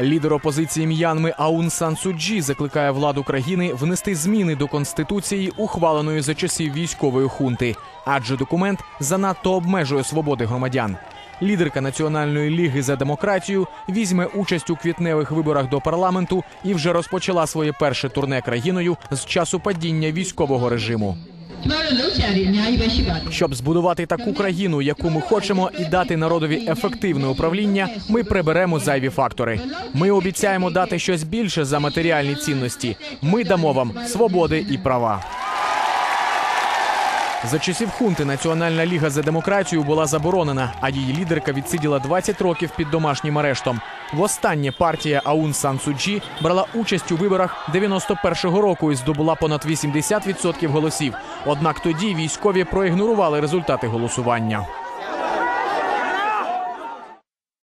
Лідер опозиції М'янми Аун Сан Суджі закликає владу країни внести зміни до конституції, ухваленої за часів військової хунти, адже документ занадто обмежує свободи громадян. Лідерка Національної ліги за демократію візьме участь у квітневих виборах до парламенту і вже розпочала своє перше турне країною з часу падіння військового режиму. ကျမတို့လှုပ်ရှားတွေအများကြီးပဲရှိပါတယ် Щоб збудувати таку країну, яку ми хочемо, і дати народові ефективне управління, ми приберемо зайві фактори. Ми обіцяємо дати щось більше за матеріальні цінності. Ми дамо вам свободи і права. За часів хунти Національна ліга за демократію була заборонена, а її лідерка відсиділа 20 років під домашнім арештом. Востаннє партія Аун Сан Суджі брала участь у виборах 91-го року і здобула понад 80% голосів. Однак тоді військові проігнорували результати голосування.